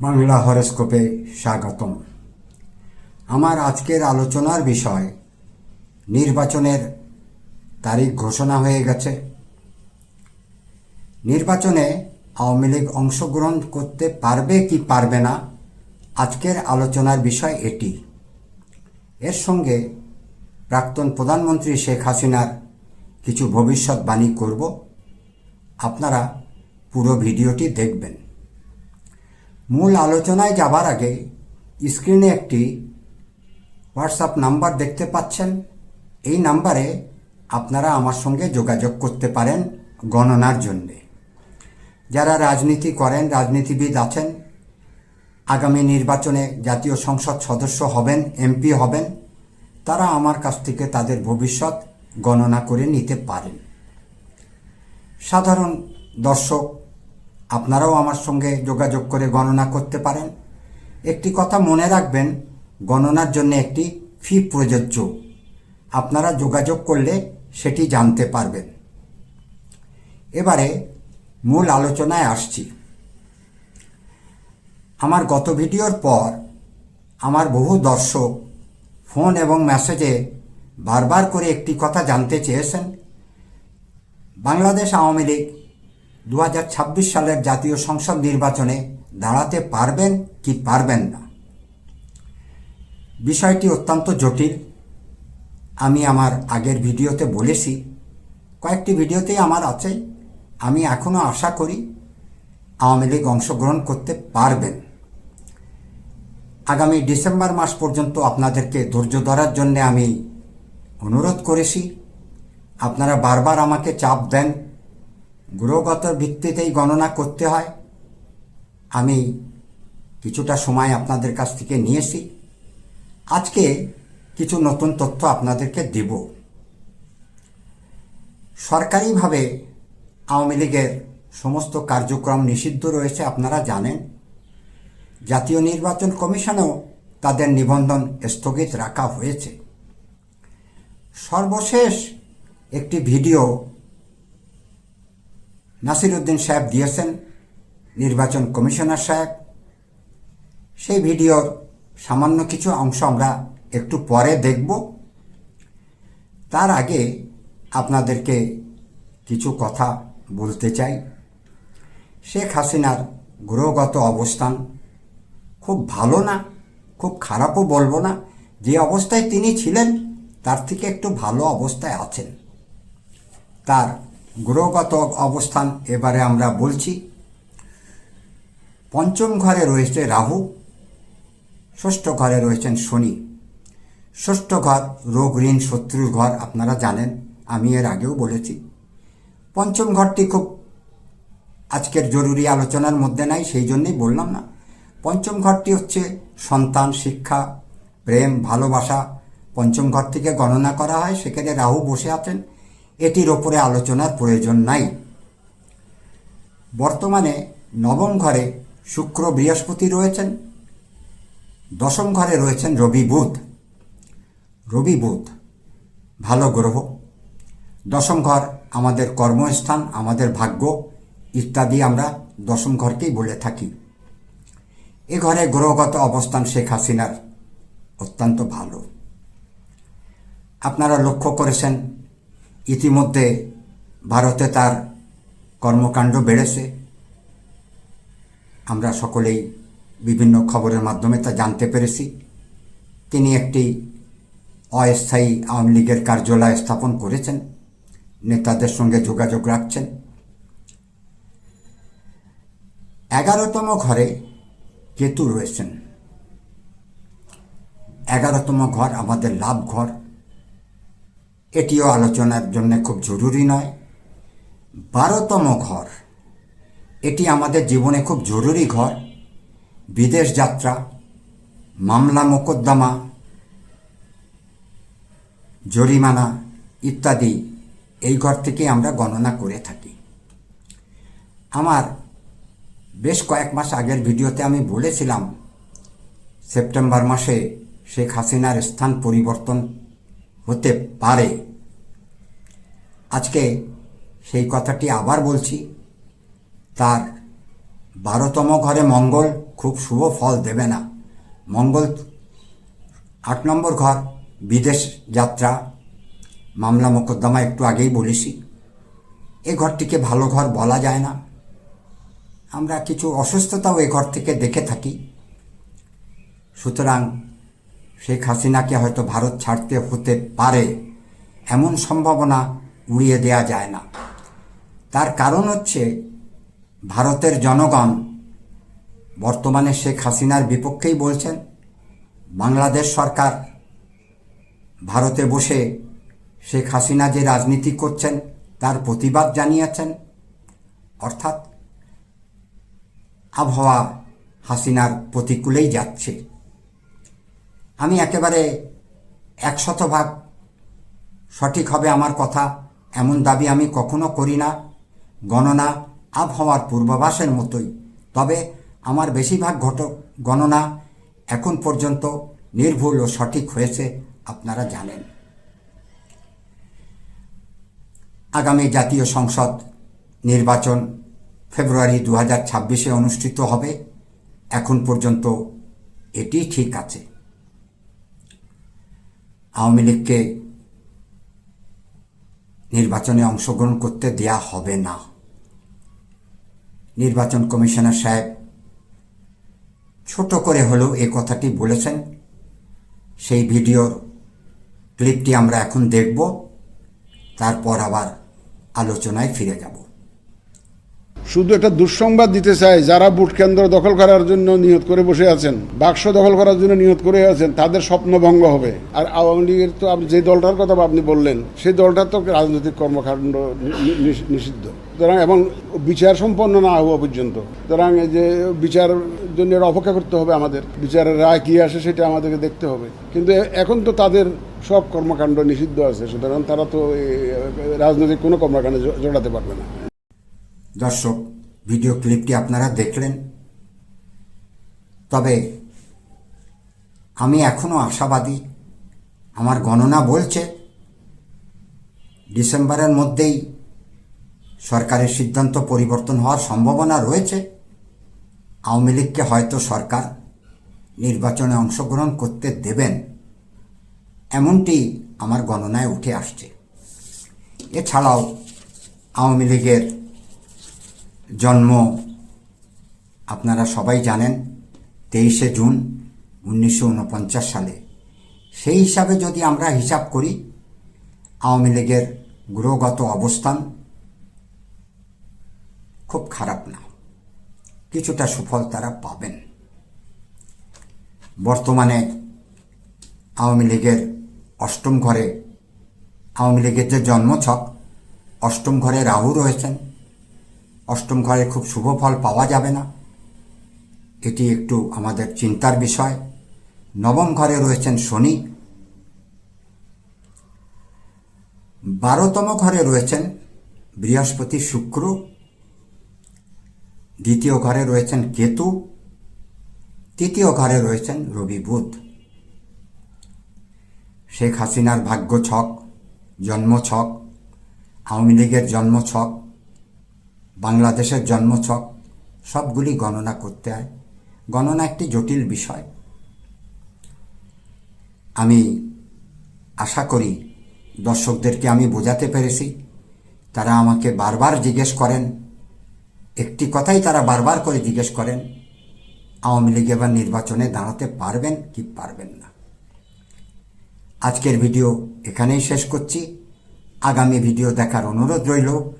বাংলা হরস্কোপে স্বাগতম। আমার আজকের আলোচনার বিষয়, নির্বাচনের তারিখ ঘোষণা হয়ে গেছে। নির্বাচনে আওয়ামী লীগ অংশগ্রহণ করতে পারবে কি পারবে না, আজকের আলোচনার বিষয় এটি। এর সঙ্গে প্রাক্তন প্রধানমন্ত্রী শেখ হাসিনার কিছু ভবিষ্যৎবাণী করব। আপনারা পুরো ভিডিওটি দেখবেন। মূল আলোচনায় যাবার আগে স্ক্রিনে একটি হোয়াটসঅ্যাপ নাম্বার দেখতে পাচ্ছেন। এই নাম্বারে আপনারা আমার সঙ্গে যোগাযোগ করতে পারেন গণনার জন্যে। যারা রাজনীতি করেন, রাজনীতিবিদ আছেন, আগামী নির্বাচনে জাতীয় সংসদ সদস্য হবেন, এমপি হবেন, তারা আমার কাছ থেকে তাদের ভবিষ্যৎ গণনা করে নিতে পারেন। সাধারণ দর্শক আপনারাও আমার সঙ্গে যোগাযোগ করে গণনা করতে পারেন। একটি কথা মনে রাখবেন, গণনার জন্য একটি ফি প্রযোজ্য। আপনারা যোগাযোগ করলে সেটি জানতে পারবেন। এবারে মূল আলোচনায় আসছি। আমার গত ভিডিওর পর আমার বহু দর্শক ফোন এবং মেসেজে বারবার করে একটি কথা জানতে চেয়েছেন। বাংলাদেশ আওয়ামী লীগ দু হাজার ছাব্বিশ সালের জাতীয় সংসদ নির্বাচনে দাঁড়াতে পারবেন কি পারবেন না? বিষয়টি অত্যন্ত জটিল। আমি আমার আগের ভিডিওতে বলেছি, কয়েকটি ভিডিওতেই আমার আছে। আমি এখনও আশা করি আওয়ামী লীগ অংশগ্রহণ করতে পারবেন। আগামী ডিসেম্বর মাস পর্যন্ত আপনাদেরকে ধৈর্য ধরার জন্য আমি অনুরোধ করেছি। আপনারা বারবার আমাকে চাপ দেন। গ্রহগত ভিত্তিতেই গণনা করতে হয়। আমি কিছুটা সময় আপনাদের কাছ থেকে নিয়েছি। আজকে কিছু নতুন তথ্য আপনাদেরকে দেব। সরকারিভাবে আওয়ামী লীগের সমস্ত কার্যক্রম নিষিদ্ধ রয়েছে, আপনারা জানেন। জাতীয় নির্বাচন কমিশনেও তাদের নিবন্ধন স্থগিত রাখা হয়েছে। সর্বশেষ একটি ভিডিও নাসিরুদ্দিন সাহেব দিয়েছেন, নির্বাচন কমিশনার সাহেব। সেই ভিডিওর সামান্য কিছু অংশ আমরা একটু পরে দেখব। তার আগে আপনাদেরকে কিছু কথা বলতে চাই। শেখ হাসিনার গ্রহগত অবস্থান খুব ভালো না, খুব খারাপও বলব না। যে অবস্থায় তিনি ছিলেন, তার থেকে একটু ভালো অবস্থায় আছেন। তার গ্রহগত অবস্থান এবারে আমরা বলছি। পঞ্চম ঘরে রয়েছে রাহু, ষষ্ঠ ঘরে রয়েছেন শনি। ষষ্ঠ ঘর রোগ ঋণ শত্রুর ঘর আপনারা জানেন, আমি এর আগেও বলেছি। পঞ্চম ঘরটি খুব আজকের জরুরি আলোচনার মধ্যে নাই, সেই জন্যই বললাম না। পঞ্চম ঘরটি হচ্ছে সন্তান, শিক্ষা, প্রেম, ভালোবাসা। পঞ্চম ঘর থেকে গণনা করা হয়, সেখানে রাহু বসে আছেন। এটির ওপরে আলোচনার প্রয়োজন নাই। বর্তমানে নবম ঘরে শুক্র বৃহস্পতি রয়েছেন, দশম ঘরে রয়েছেন রবি বুধ। রবি বুধ, ভালো গ্রহ। দশম ঘর আমাদের কর্মস্থান, আমাদের ভাগ্য ইত্যাদি আমরা দশম ঘরকেই বলে থাকি। এ ঘরে গ্রহগত অবস্থান শেখ হাসিনার অত্যন্ত ভালো। আপনারা লক্ষ্য করেছেন ইতিমধ্যে ভারতে তার কর্মকাণ্ড বেড়েছে। আমরা সকলেই বিভিন্ন খবরের মাধ্যমে তা জানতে পেরেছি। তিনি একটি অস্থায়ী আওয়ামী লীগের কার্যালয় স্থাপন করেছেন। নেতাদের সঙ্গে যোগাযোগ রাখছেন। এগারোতম ঘরে কেতু রয়েছেন। এগারোতম ঘর আমাদের লাভ ঘর। এটিও আলোচনার জন্য খুব জরুরি নয়। বারোতম ঘর। এটি আমাদের জীবনে খুব জরুরি ঘর। বিদেশ যাত্রা, মামলা মোকদ্দমা, জরিমানা ইত্যাদি এই ঘর থেকে আমরা গণনা করে থাকি। আমার বেশ কয়েক মাস আগের ভিডিওতে আমি বলেছিলাম, সেপ্টেম্বর মাসে শেখ হাসিনার স্থান পরিবর্তন হতে পারে। আজকে সেই কথাটি আবার বলছি, তার বারোতম ঘরে মঙ্গল খুব শুভ ফল দেবে না। মঙ্গল আট নম্বর ঘর, বিদেশ যাত্রা, মামলা মোকদ্দমা একটু আগেই বলেছি। এ ঘরটিকে ভালো ঘর বলা যায় না। আমরা কিছু অসুস্থতাও এ ঘর থেকে দেখে থাকি। সুতরাং শেখ হাসিনাকে হয়তো ভারত ছাড়তে হতে পারে, এমন সম্ভাবনা উড়িয়ে দেয়া যায় না। তার কারণ হচ্ছে, ভারতের জনগণ বর্তমানে শেখ হাসিনার বিপক্ষেই বলছেন, বাংলাদেশ সরকার ভারতে বসে শেখ হাসিনা যে রাজনীতি করছেন, তার প্রতিবাদ জানিয়েছেন। অর্থাৎ, আবহাওয়া হাসিনার প্রতিকূলেই যাচ্ছে। আমি একেবারে একশতভাগ সঠিক হবে আমার কথা। এমন দাবি আমি কখনো করি না। গণনা আবহাওয়ার পূর্বাভাসের মতোই। তবে আমার বেশিরভাগ ঘটক গণনা এখন পর্যন্ত নির্ভুল ও সঠিক হয়েছে, আপনারা জানেন। আগামী জাতীয় সংসদ নির্বাচন ফেব্রুয়ারি দু হাজার ছাব্বিশে অনুষ্ঠিত হবে। এখন পর্যন্ত এটি ঠিক আছে। আওয়ামী লীগকে নির্বাচনে অংশগ্রহণ করতে দেয়া হবে না। নির্বাচন কমিশনার সাহেব ছোট করে হলেও এ কথাটি বলেছেন। সেই ভিডিওর ক্লিপটি আমরা এখন দেখব, তারপর আবার আলোচনায় ফিরে যাব। শুধু একটা দুঃসংবাদ দিতে চাই, যারা ভোট কেন্দ্র দখল করার জন্য নিয়ত করে বসে আছেন, বাক্স দখল করার জন্য নিয়ত করে আছেন, তাদের স্বপ্ন ভঙ্গ হবে। আর আওয়ামী লীগের তো আপনি যে দলটার কথা আপনি বললেন, সেই দলটার তো রাজনৈতিক কর্মকাণ্ড নিষিদ্ধ। সুতরাং এবং বিচার সম্পন্ন না হওয়া পর্যন্ত। সুতরাং এই যে বিচার জন্য অপেক্ষা করতে হবে আমাদের। বিচারের রায় কী আসে সেটা আমাদেরকে দেখতে হবে। কিন্তু এখন তো তাদের সব কর্মকাণ্ড নিষিদ্ধ আছে, সুতরাং তারা তো রাজনৈতিক কোনো কর্মকাণ্ডে জড়াতে পারবে না। দর্শক ভিডিও ক্লিপটি আপনারা দেখলেন? তবে আমি এখনও আশাবাদী, আমার গণনা বলছে, ডিসেম্বরের মধ্যেই সরকারের সিদ্ধান্ত পরিবর্তন হওয়ার সম্ভাবনা রয়েছে। আওয়ামী লীগকে হয়তো সরকার নির্বাচনে অংশগ্রহণ করতে দেবেন, এমনটি আমার গণনায় উঠে আসছে। এছাড়াও আওয়ামী লীগের জন্ম আপনারা সবাই জানেন, তেইশে জুন উনিশশো উনপঞ্চাশ সালে। সেই হিসাবে যদি আমরা হিসাব করি, আওয়ামী লীগের গ্রহগত অবস্থান খুব খারাপ না। কিছুটা সুফল তারা পাবেন। বর্তমানে আওয়ামী লীগের অষ্টম ঘরে, আওয়ামী লীগের যে জন্মছক, অষ্টম ঘরে রাহু রয়েছেন। অষ্টম ঘরে খুব শুভ ফল পাওয়া যাবে না। এটি একটু আমাদের চিন্তার বিষয়। নবম ঘরে রয়েছেন শনি। বারোতম ঘরে রয়েছেন বৃহস্পতি শুক্র। দ্বিতীয় ঘরে রয়েছেন কেতু। তৃতীয় ঘরে রয়েছেন রবি বুধ। শেখ হাসিনার ভাগ্য ছক, জন্ম ছক, আওয়ামী লীগের জন্ম ছক বাংলাদেশের জন্মছক, সবগুলি গণনা করতে হয়। গণনা একটি জটিল বিষয়। আমি আশা করি দর্শকদেরকে আমি বোঝাতে পেরেছি। তারা আমাকে বারবার জিজ্ঞেস করেন। একটি কথাই তারা বারবার করে জিজ্ঞেস করেন, আওয়ামী লীগ এবার নির্বাচনে দাঁড়াতে পারবেন কি পারবেন না। আজকের ভিডিও এখানেই শেষ করছি। আগামী ভিডিও দেখার অনুরোধ রইল।